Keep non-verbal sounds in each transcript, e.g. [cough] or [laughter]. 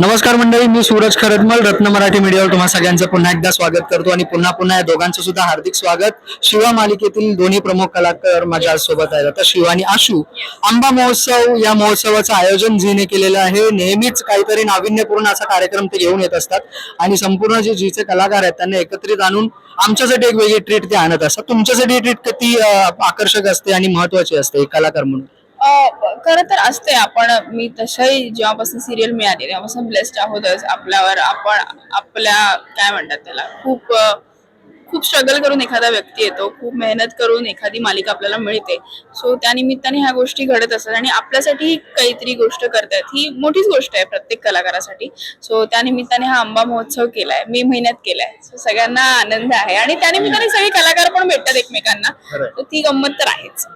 नमस्कार मंडळी मी सूरज खरदमल रत्न मराठी मीडियावर तुम्हा सगळ्यांचं पुन्हा एकदा स्वागत करतो आणि पुन्हा पुन्हा या दोघांचं सुद्धा हार्दिक स्वागत. शिवा मालिकेतील दोन्ही प्रमुख कलाकार माझ्या सोबत आहेत. आता शिव आणि आशू आंबा महोत्सव या महोत्सवाचं आयोजन झीने केलेलं आहे. नेहमीच काहीतरी नाविन्यपूर्ण असा कार्यक्रम ते घेऊन येत असतात आणि संपूर्ण जे जीचे कलाकार आहेत त्यांना एकत्रित आणून आमच्यासाठी एक वेगळी ट्रीट ते आणत असतात. तुमच्यासाठी ट्रीट किती आकर्षक असते आणि महत्वाची असते एक कलाकार म्हणून? खर तर असते आपण मी तशाही जेव्हापासून सिरियल मिळाली तेव्हापासून ब्लेस्ड आहोतच. आपल्यावर आपण आपल्या काय म्हणतात त्याला खूप खूप स्ट्रगल करून एखादा व्यक्ती येतो खूप मेहनत करून एखादी मालिका आपल्याला मिळते. सो त्या निमित्ताने ह्या गोष्टी घडत असतात आणि आपल्यासाठी काहीतरी गोष्ट करतायत. ही मोठीच गोष्ट आहे प्रत्येक कलाकारासाठी. सो त्या निमित्ताने हा आंबा महोत्सव केलाय मे महिन्यात केलाय. सो सगळ्यांना आनंद आहे आणि त्या निमित्ताने सगळे कलाकार पण भेटतात एकमेकांना. तर ती गंमत तर आहेच.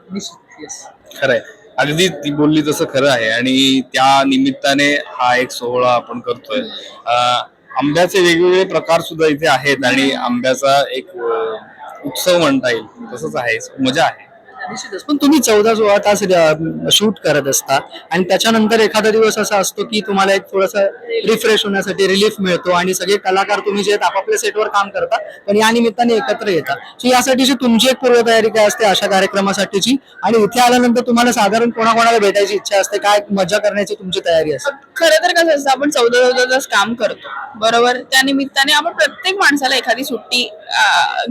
खरंय. अगदी ती बोलली तसं खरं आहे. आणि त्या निमित्ताने हा एक सोहळा आपण करतोय. आंब्याचे वेगवेगळे प्रकार सुद्धा इथे आहेत आणि आंब्याचा एक उत्सव म्हणता येईल. तसंच आहे. मजा आहे. निश्चितच. पण तुम्ही चौदा सोळा तास शूट करत असता आणि त्याच्यानंतर एखादा दिवस असा असतो की तुम्हाला एक थोडासा रिफ्रेश होण्यासाठी रिलीफ मिळतो आणि सगळे कलाकार तुम्ही जे आहेत आपापल्या सेटवर काम करता पण या निमित्ताने एकत्र येतात सो यासाठीची तुमची एक पूर्वतयारी काय असते अशा कार्यक्रमासाठीची? आणि इथे आल्यानंतर तुम्हाला साधारण कोणाकोणाला भेटायची इच्छा असते? काय मजा करण्याची तुमची तयारी असते? खरं तर कसं असतं आपण चौदा चौदा तास काम करतो. बरोबर? त्या निमित्ताने आपण प्रत्येक माणसाला एखादी सुट्टी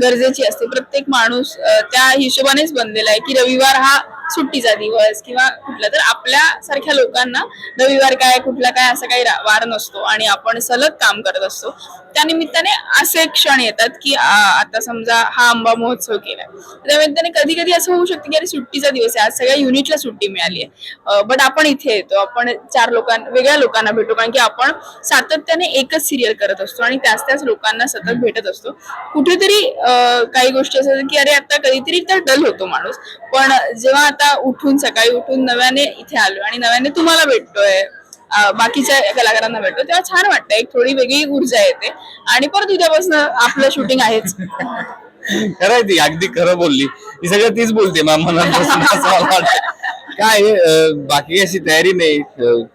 गरजेची असते. प्रत्येक माणूस त्या हिशोबानेच बनलेला आहे की रविवार हा सुट्टीचा दिवस किंवा कुठला तर आपल्या सारख्या लोकांना रविवार काय कुठला काय असा काही वार नसतो आणि आपण सलग काम करत असतो. त्या निमित्ताने असे क्षण येतात की आता समजा हा आंबा महोत्सव केलाय. त्या निमित्ताने कधी कधी असं होऊ शकतं की अरे सुट्टीचा दिवस आहे आज सगळ्या युनिटला सुट्टी मिळाली आहे. बट आपण इथे येतो आपण चार लोकांना वेगळ्या लोकांना भेटतो कारण की आपण सातत्याने एकच सिरियल करत असतो आणि त्याच त्याच लोकांना सतत भेटत असतो. कुठेतरी काही गोष्टी असतात की अरे आता कधीतरी तर डल होतो माणूस. पण जेव्हा आता उठून सकाळी उठून नव्याने इथे आलो आणि नव्याने तुम्हाला भेटतोय. बाकीच्या कलाकारांना भेटतो तेव्हा छान वाटतं एक थोडी वेगळी ऊर्जा येते. आणि परत उद्यापासून आपलं शूटिंग आहेच. खरंय ती. अगदी खरं बोलली. ती सगळं तीच बोलते मनापासून. काय आहे, बाकी अशी तयारी नाही.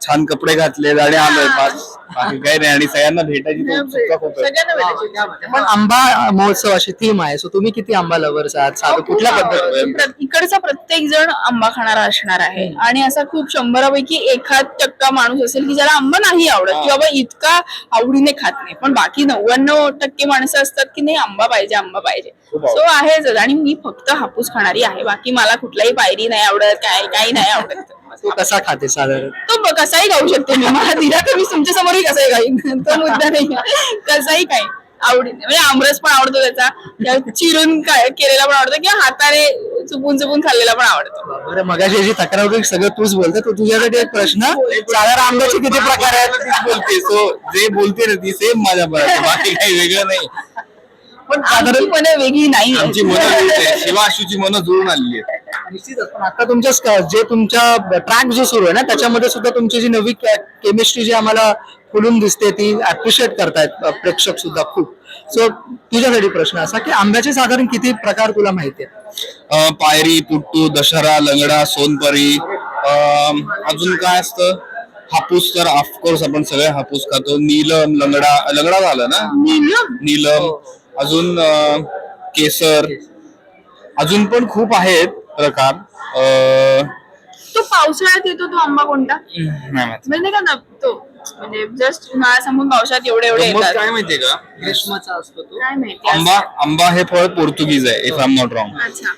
छान कपडे घातले आणि आलोय. बस बाकी काही नाही आणि सगळ्यांना भेटायची तर उत्सुकता खूप आहे. सगळ्यांना भेटायची पण आंबा महोत्सव अशी थीम आहे. सो तुम्ही किती आंबा लवर्स आहात? साधं कुठल्या पद्धतीने प्र- इकडचा प्रत्येक जण आंबा खाणारा असणार आहे. आणि असा खूप शंभरापैकी एखाद टक्का माणूस असेल की ज्याला आंबा नाही आवडत की बाबा इतका आवडीने खात नाही. पण बाकी नव्याण्णव टक्के माणसं असतात की नाही आंबा पाहिजे आंबा पाहिजे. खूप. सो आहेच. आणि मी फक्त हापूस खाणारी आहे. बाकी मला कुठलाही पायरी नाही आवडत काय काही नाही आवडत. तो कसा खाते साधारण? तो ब- कसाही खाऊ शकते मी. मला दिला तर मी तुमच्या समोरही कसाही खाईन. तो मुद्दा नाही. कसाही काही आवडी म्हणजे आमरस पण आवडतो त्याचा. चिरून काय केलेला पण आवडतो किंवा हाताने चुपून चुपून खाल्लेला पण आवडतो. बरं मगाशी जी तक्रार होती सगळं तूच बोलते तर तुझ्यासाठी एक प्रश्न साधारण आंब्याचे किती प्रकार आहेत? तीच बोलते सो जे बोलते ना ती सेम माझ्या बरोबर बाकी काही वेगळं नाही. पण आमची साधारण वेगळी नाही आमची मनं जुळते मनं जुळून आलेली आहेत. निश्चितच. पण आता तुमच्या स्क- जे तुमच्या ट्रॅक जो सुरू आहे ना त्याच्यामध्ये सुद्धा तुमची जी नवी केमिस्ट्री जी आम्हाला खुलून दिसते ती अप्रिशिएट करतायत प्रेक्षक सुद्धा खूप. सो तुझ्यासाठी प्रश्न असा की आंब्याचे साधारण किती प्रकार तुला माहिती आहेत? पायरी पुट्टू दशहरा लंगडा सोनपरी अजून काय असतं? हापूस तर ऑफकोर्स आपण सगळे हापूस खातो. नीलम लंगडा लंगडा झालं ना? नीलम? अजून अं, केसर. अजून पण खूप आहेत. प्रकार तो पावसाळ्यात येतो तो आंबा कोणता? नाही माहिती. म्हणजे का ना तो म्हणजे जस्ट उन्हाळा संपून पावसाळ्यात एवढे एवढे गंमत येतात. काय माहितीये का? ग्रीष्माचा असतो तो. काय माहिती आंबा आंबा हे फळ पोर्तुगीज आहे if I am not wrong अच्छा.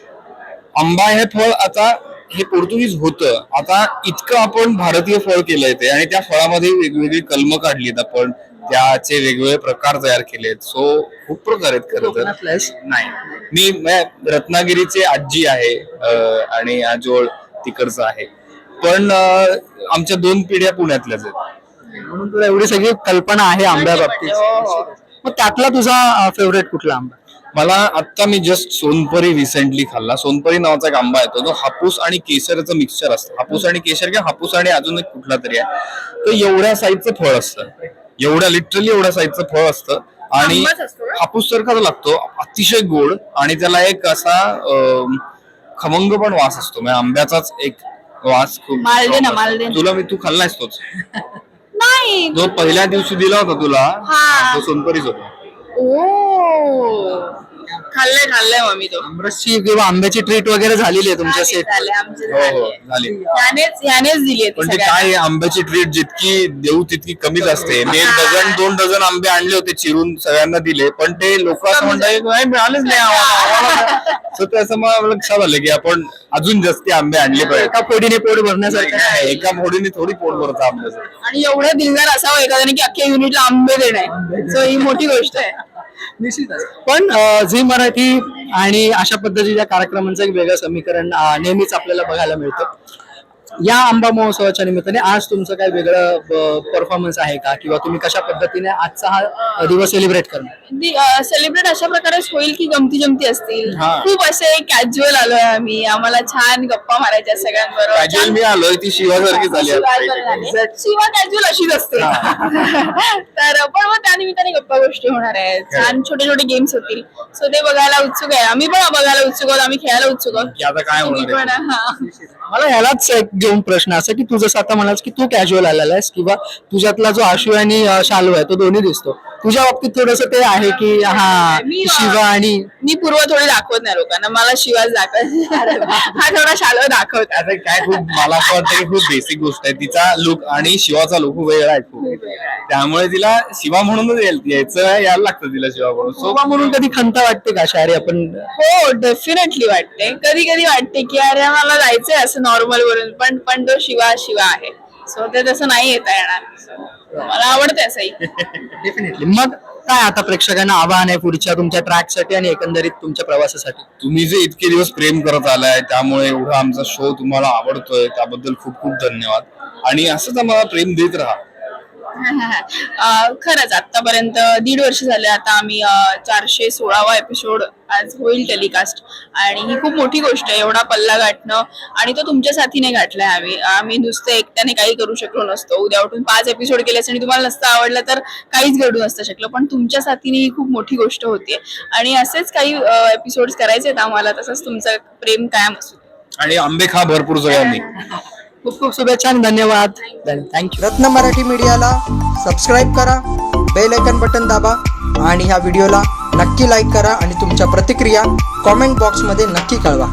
आंबा हे फळ आता हे पोर्तुगीज होतं. आता इतकं आपण भारतीय फळ केलंय ते आणि त्या फळामध्ये वेगवेगळी कलमं काढलीत आपण. त्याचे वेगवेगळे प्रकार तयार केलेत. सो खूप प्रकार आहेत खरं तर. कोकणातला. आहेस? नाही. मी रत्नागिरीचे आजी आहे आणि आजोळ तिकडचं आहे. पण आमच्या दोन पिढ्या पुण्यातल्याच आहेत. म्हणून तुला एवढी सगळी कल्पना आहे आंब्या बाबतीत. हो, हो. मग त्यातला तुझा फेवरेट कुठला आंबा? मला आता मी जस्ट सोनपरी रिसेंटली खाल्ला. सोनपरी नावाचा एक आंबा येतो. तो हापूस आणि केसरचं मिक्सचर असतं. हापूस आणि केसर किंवा हापूस आणि अजून एक कुठला तरी आहे. तो एवढ्या साईजचं फळ असतं. एवढ्या लिटरली एवढ्या साईजचं फळ असतं. आणि? हापूस सारखाच लागतो. अतिशय गोड आणि त्याला एक असा खमंग पण वास असतो. म्हणजे आंब्याचाच एक वास खूप. तुला मी तू खाल्लायस तोच? [laughs] नाही. जो पहिल्या दिवशी दिला होता तुला. हा. तो सोनपरीच होता. ओ. खाल्लंय खाल्लंय मग मी तो. आमरसची किंवा आंब्याची ट्रीट वगैरे झालेली आहे तुमच्या सेट झाले, आमचे हो हो झाले. झाली. ह्यानेच ह्यानेच दिली पण ते काय आहे, आंब्याची ट्रीट जितकी देऊ तितकी कमीच असते. मी एक डझन दोन डझन आंबे आणले होते चिरून सगळ्यांना दिले पण ते लोक असं म्हणतात नाही मिळालेच नाही आम्हाला आम्हाला." So [laughs] ते असं मला लक्षात आलं की आपण अजून जास्ती आंबे आणले पाहिजे एका पोडीने पोट भरण्यासारखं नाही, एका फोडीने थोडी पोट भरतं आंब्याचं. आणि एवढं दिलदार असावं एखाद्याने की अख्ख्या युनिटला आंबे देणे सो ही मोठी गोष्ट आहे. निश्चितच. पण झी मराठी आणि अशा पद्धतीच्या कार्यक्रमांचं एक वेगळं समीकरण नेहमीच आपल्याला बघायला मिळतं. या आंबा महोत्सवाच्या निमित्ताने आज तुमचं काय वेगळं परफॉर्मन्स आहे का? किंवा तुम्ही कशा पद्धतीने आजचा हा दिवस सेलिब्रेट करणार? सेलिब्रेट अशा प्रकारेच होईल की गमती जमती असतील. हा. खूप असे कॅज्युअल आलोय आम्ही. आम्हाला छान गप्पा मारायच्या सगळ्यांबरोबर. कॅज्युअल मी आलोय ती शिवासारखी झाली आता. शिवा कॅज्युअल अशीच असते. [laughs] तर पण मग त्या निमित्ताने गप्पा गोष्टी होणार आहेत. छान छोटे छोटे गेम्स होतील. सो ते बघायला उत्सुक आहे. आम्ही पण बघायला उत्सुक आहोत. आम्ही खेळायला उत्सुक आहोत. काय होणार मला ह्यालाच एक घेऊन प्रश्न असा की तू जसं आता म्हणाल की तू कॅज्युअल आलेला आहेस किंवा तुझ्यातला जो आशू आणि शालू आहे तो दोन्ही दिसतो. तुझ्या बाबतीत थोडस ते आहे की हा मी, अं, शिवा आणि मी पूर्व थोडी दाखवत नाही लोकांना. मला शिवाच दाखवत हा थोडा शालो दाखवत. आता काय खूप मला असं वाटतं की खूप बेसिक गोष्ट आहे. तिचा लुक आणि शिवाचा लुक खूप वेगळा आहे. खूप त्यामुळे तिला शिवा म्हणूनच यायला यायचं यायला लागतं तिला शिवा म्हणून. सो सोबा म्हणून कधी खंत वाटते का? शायरी आपण हो डेफिनेटली वाटते. कधी कधी वाटते की अरे मला जायचंय असं नॉर्मल वरून. पण पण तो शिवा शिवा आहे. सो ते तसं नाही येता येणार. So, मला आवडते असंही डेफिनेटली मग काय आता प्रेक्षकांना आव्हान आहे पुढच्या तुमच्या ट्रॅकसाठी आणि एकंदरीत तुमच्या प्रवासासाठी? तुम्ही जे इतके दिवस प्रेम करत आलाय त्यामुळे एवढा आमचा शो तुम्हाला आवडतोय त्याबद्दल खूप खूप धन्यवाद. आणि असंच आम्हाला प्रेम देत राहा. [laughs] अं, खरंच आतापर्यंत दीड वर्ष झाले. आता आम्ही अं, चारशे सोळावा एपिसोड आज होईल टेलिकास्ट आणि ही खूप मोठी गोष्ट आहे एवढा पल्ला गाठणं. आणि तो तुमच्या साथीने गाठलाय आम्ही. आम्ही नुसतं एकट्याने काही करू शकलो नसतो. उद्या उठून पाच एपिसोड केले असते आणि तुम्हाला नसतं आवडलं तर काहीच घडू नसतं शकलं. पण तुमच्या साथीने ही खूप मोठी गोष्ट होतीये. आणि असेच काही एपिसोड्स करायचे आहेत आम्हाला तसंच तुमचं प्रेम कायम असू दे. आणि आंबे खा भरपूर सगळ्यांनी. [laughs] खूप खूप शुभेच्छा आणि धन्यवाद. थँक्यू रत्न मराठी मीडियाला सबस्क्राईब करा बेल आयकन बटन दाबा आणि ह्या व्हिडिओला नक्की लाईक करा आणि तुमच्या प्रतिक्रिया कॉमेंट बॉक्समध्ये नक्की कळवा.